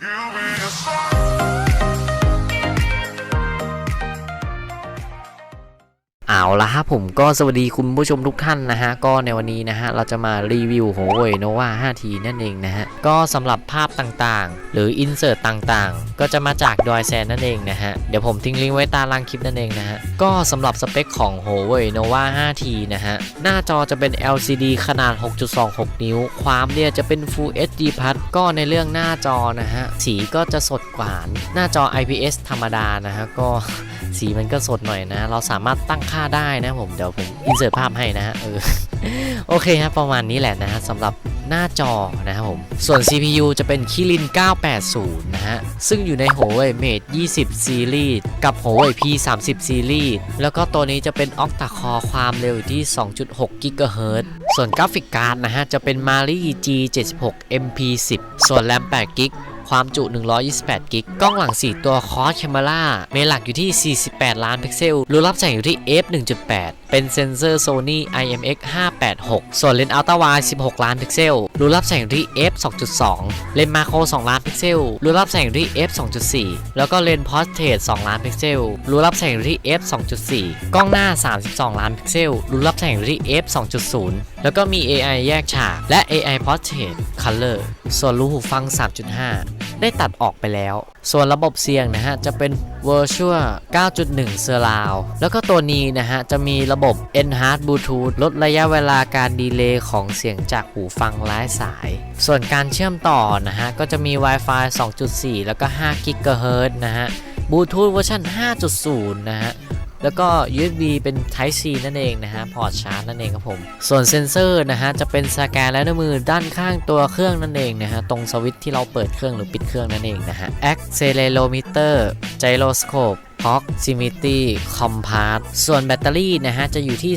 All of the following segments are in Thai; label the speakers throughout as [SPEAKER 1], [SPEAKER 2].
[SPEAKER 1] You'll be a star.
[SPEAKER 2] เอาละครับผมก็สวัสดีคุณผู้ชมทุกท่านนะฮะก็ในวันนี้นะฮะเราจะมารีวิว Huawei Nova 5T นั่นเองนะฮะก็สำหรับภาพต่างๆ หรืออินเสิร์ตต่างๆ ก็จะมาจากดอยแซนนั่นเองนะฮะเดี๋ยวผมทิ้งลิงก์ไว้ใตาล่างคลิปนั่นเองนะฮะก็สำหรับสเปคของ Huawei Nova 5T นะฮะหน้าจอจะเป็น LCD ขนาด 6.26 นิ้ว ความเนี่ยจะเป็น Full HD Plus ก็ในเรื่องหน้าจอนะฮะสีก็จะสดกว่าหน้าจอ IPS ธรรมดานะฮะก็สีมันก็สดหน่อยนะ เราสามารถตั้งค่าได้ได้นะผมเดี๋ยวผมอินเสิร์ตภาพให้นะฮะเออโอเคครับประมาณนี้แหละนะฮะสำหรับหน้าจอนะครับผม ส่วน CPU จะเป็น Kirin 980 นะฮะ ซึ่งอยู่ใน Huawei Mate 20 Series กับ Huawei P30 Series แล้วก็ตัวนี้จะเป็น Octa Core ความเร็วอยู่ที่ 2.6 GHz ส่วนกราฟิกการ์ดนะฮะ จะเป็น Mali G76 MP10 ส่วน RAM 8 g b ความจุ 128 กิก กล้องหลัง 4 ตัวคอสแคมเมราเมหลักอยู่ที่ 48 ล้านพิกเซล รูรับแสงอยู่ที่ f 1.8 เป็นเซนเซอร์ Sony IMX 586 ส่วนเลนส์อัลตร้าไวด์16 ล้านพิกเซล รูรับแสงอยู่ที่ f 2.2 เลนส์มาโคร 2 ล้านพิกเซล รูรับแสงอยู่ที่ f 2.4 แล้วก็เลนส์พอสเทรต2ล้านพิกเซล รูรับแสงอยู่ที่ f 2.4 กล้องหน้า 32 ล้านพิกเซล รูรับแสงอยู่ที่ f 2.0 แล้วก็มี AI แยกฉาก และ AI Portrait Color ส่วนรูหูฟัง 3.5 ได้ตัดออกไปแล้ว ส่วนระบบเสียงนะฮะ จะเป็น Virtual 9.1 Surround แล้วก็ตัวนี้นะฮะ จะมีระบบ Enhanced Bluetooth ลดระยะเวลาการดีเลย์ของเสียงจากหูฟังไร้สาย ส่วนการเชื่อมต่อนะฮะ ก็จะมี Wi-Fi 2.4 แล้วก็5 GHz นะฮะ Bluetooth เวอร์ชัน5.0 นะฮะ แล้วก็ USB เป็น Type C นั่นเองนะฮะ พอร์ตชาร์จนั่นเองครับผม ส่วนเซนเซอร์นะฮะ จะเป็นสแกนและนิ้วมือด้านข้างตัวเครื่องนั่นเองนะฮะ ตรงสวิตช์ที่เราเปิดเครื่องหรือปิดเครื่องนั่นเองนะฮะ Accelerometer Gyroscope Proximity Compass ส่วนแบตเตอรี่นะฮะ จะอยู่ที่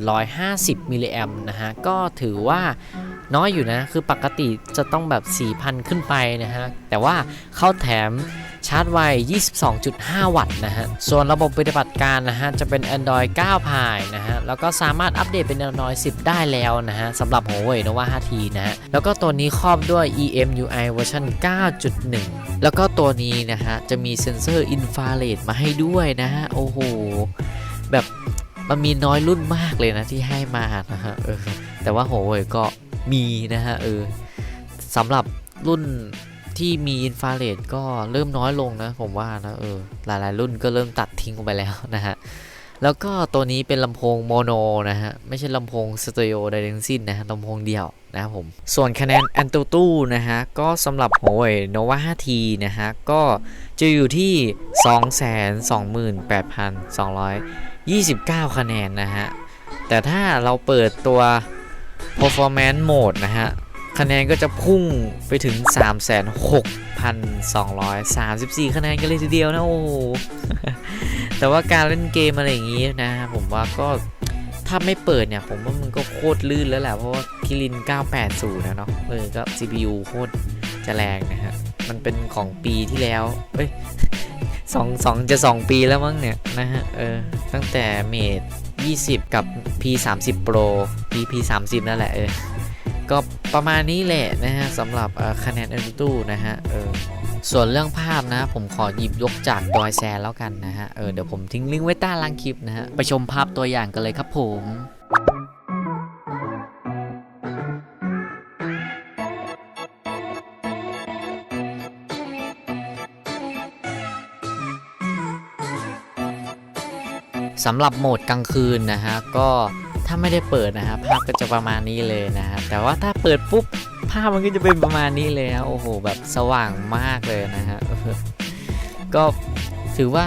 [SPEAKER 2] 3,750 มิลลิแอมนะฮะ ก็ถือว่าน้อยอยู่นะ คือปกติจะต้องแบบ 4,000 ขึ้นไปนะฮะ แต่ว่าเข้าแถม ชาร์จไว 22.5 วัตต์นะฮะ ส่วนระบบปฏิบัติการนะฮะ จะเป็น Android 9 Pie นะฮะ แล้วก็สามารถอัปเดตเป็น Android 10 ได้แล้วนะฮะสำหรับ Huawei Nova 5T นะฮะ แล้วก็ตัวนี้ครอบด้วย EMUI เวอร์ชัน9.1 แล้วก็ตัวนี้นะฮะ จะมีเซ็นเซอร์อินฟราเรดมาให้ด้วยนะฮะ โอ้โห แบบมันมีน้อยรุ่นมากเลยนะที่ให้มานะฮะเออแต่ว่า Huawei ก็มีนะฮะเออสำหรับรุ่น ที่มีอินฟราเรดก็เริ่มน้อยลงนะ ผมว่านะเออหลายๆรุ่นก็เริ่มตัดทิ้งไปแล้วนะฮะ แล้วก็ตัวนี้เป็นลำโพงโมโนนะฮะ ไม่ใช่ลำโพงสเตอริโอใดทั้งสิ้นนะฮะลำโพงเดียวนะครับผม ส่วนคะแนนอันตูตู้นะฮะ ก็สำหรับ Huawei Nova 5T นะฮะ ก็จะอยู่ที่ 228,229 คะแนนนะฮะ แต่ถ้าเราเปิดตัว performance mode นะฮะ คะแนนก็จะพุ่งไปถึง 36,234 คะแนนกันเลยทีเดียวนะโอ้โหแต่ว่าการเล่นเกมอะไรอย่างงี้นะผมว่าก็ถ้าไม่เปิดเนี่ย ผมว่ามันก็โคตรลื่นแล้วแหละเพราะว่าคิริน 980 นะเนาะเออก็ CPU โคตรจะแรงนะฮะ มันเป็นของปีที่แล้ว เอ้ยสองสองจะ2ปีแล้วมั้งเนี่ยนะฮะ เออ ตั้งแต่เมด20 กับ P30 Pro P P30 นั่นแหละเออ ก็ประมาณนี้แหละนะฮะสำหรับคะแนน a อ t u นะฮะเออส่วนเรื่องภาพนะผมขอหยิบยกจากดอยแซนแล้วกันนะฮะเออเดี๋ยวผมทิ้งลิงก์ไว้ใต้ล่างคลิปนะฮะไปชมภาพตัวอย่างกันเลยครับผมสำหรับโหมดกลางคืนนะฮะก็ ถ้าไม่ได้เปิดนะฮะภาพก็จะประมาณนี้เลยนะฮะแต่ว่าถ้าเปิดปุ๊บภาพมันก็จะเป็นประมาณนี้เลยนะโอ้โหแบบสว่างมากเลยนะฮะก็ถือว่า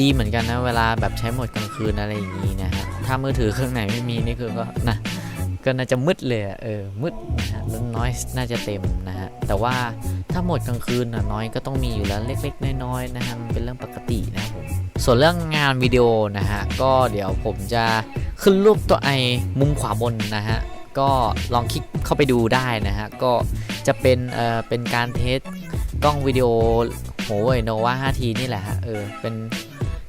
[SPEAKER 2] ดีเหมือนกันนะเวลาแบบใช้โหมดกลางคืนอะไรอย่างนี้นะฮะถ้ามือถือเครื่องไหนไม่มีนี่คือก็นะก็น่าจะมืดเลยเออมืดนะฮะแล้วน้อยน่าจะเต็มนะฮะแต่ว่าถ้าหมดกลางคืนนะน้อยก็ต้องมีอยู่แล้วเล็กๆน้อยๆนะฮะมันเป็นเรื่องปกตินะครับผม ส่วนเรื่องงานวิดีโอนะฮะก็เดี๋ยวผมจะขึ้นรูปตัวไอมุมขวาบนนะฮะก็ลองคลิกเข้าไปดูได้นะฮะก็จะเป็นเอ่อเป็นการเทสกล้องวิดีโอโหยโนวา 5T นี่แหละฮะเออเป็น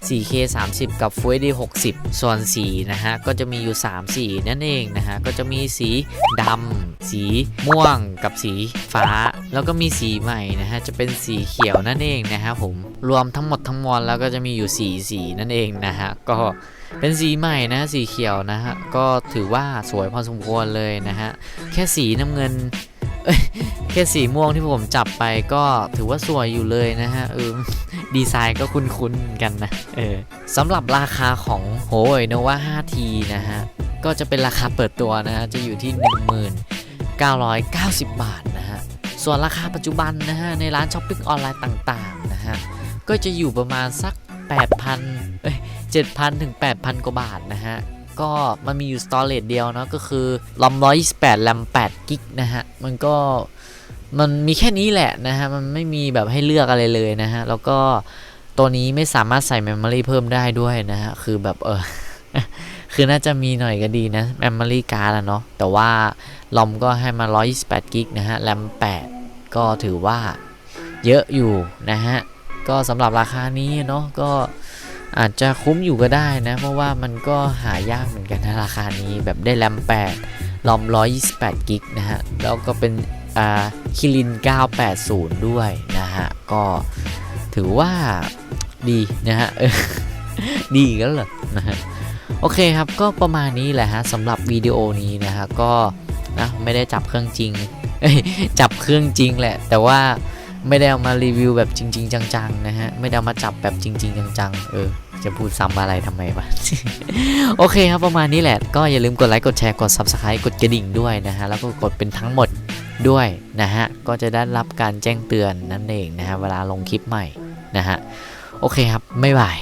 [SPEAKER 2] 4K 30 กับ Full HD 60 ส่วนสีนะฮะก็จะมีอยู่ 3 สีนั่นเองนะฮะก็จะมีสีด สีม่วงกับสีฟ้า แล้วก็มีสีใหม่นะฮะจะเป็นสีเขียวนั่นเองนะฮะผมรวมทั้งหมดทั้งมวลแล้วก็จะมีอยู่สีสีนั่นเองนะฮะก็เป็นสีใหม่นะสีเขียวนะฮะก็ถือว่าสวยพอสมควรเลยนะฮะแค่สีน้ำเงินแค่สีม่วงที่ผมจับไปก็ถือว่าสวยอยู่เลยนะฮะเออดีไซน์ก็คุ้นๆเหมือนกันนะเออสำหรับราคาของโหยโนวา 5T นะฮะ ก็จะเป็นราคาเปิดตัวนะฮะ จะอยู่ที่ 990 บาทนะฮะ ส่วนราคาปัจจุบันนะฮะ ในร้านช้อปปิ้งออนไลน์ต่างๆนะฮะ ก็จะอยู่ประมาณสัก 8,000เอ้ย7,000 ถึง 8,000 กว่าบาทนะฮะ ก็มันมีอยู่สตอเรจเดียวเนาะก็คือลอม128แรม8กิกนะฮะ มันก็มันมีแค่นี้แหละนะฮะ มันไม่มีแบบให้เลือกอะไรเลยนะฮะ แล้วก็ตัวนี้ไม่สามารถใส่ Memory เพิ่มได้ด้วยนะฮะ คือแบบเออ คือน่าจะมีหน่อยก็ดีนะ Memory card อะเนาะ แต่ว่าลอมก็ให้มา 128กิกนะฮะ แรม 8 ก็ถือว่าเยอะอยู่นะฮะ ก็สำหรับราคานี้เนาะ ก็อาจจะคุ้มอยู่ก็ได้นะ เพราะว่ามันก็หายากเหมือนกันนะราคานี้แบบได้แรม 8 ลอม 128กิกนะฮะ แล้วก็เป็นอ่าคิริน 980 ด้วยนะฮะ ก็ถือว่าดีนะฮะดีอีกันเหรอนะฮะ โอเคครับก็ประมาณนี้แหละฮะสำหรับวิดีโอนี้นะฮะก็นะไม่ได้จับเครื่องจริงจับเครื่องจริงแหละ แต่ว่าไม่ได้เอามารีวิวแบบจริง ๆ จังๆนะฮะไม่ได้เอามาจับแบบจริง ๆ จังๆเออจะพูดซ้ำอะไรทำไมวะโอเคครับประมาณนี้แหละ ก็อย่าลืมกดไลค์กดแชร์กด Subscribe กดกระดิ่งด้วยนะฮะแล้วก็กดเป็นทั้งหมดด้วยนะฮะก็จะได้รับการแจ้งเตือนนั่นเองนะฮะเวลาลงคลิปใหม่นะฮะโอเคครับไม่บาย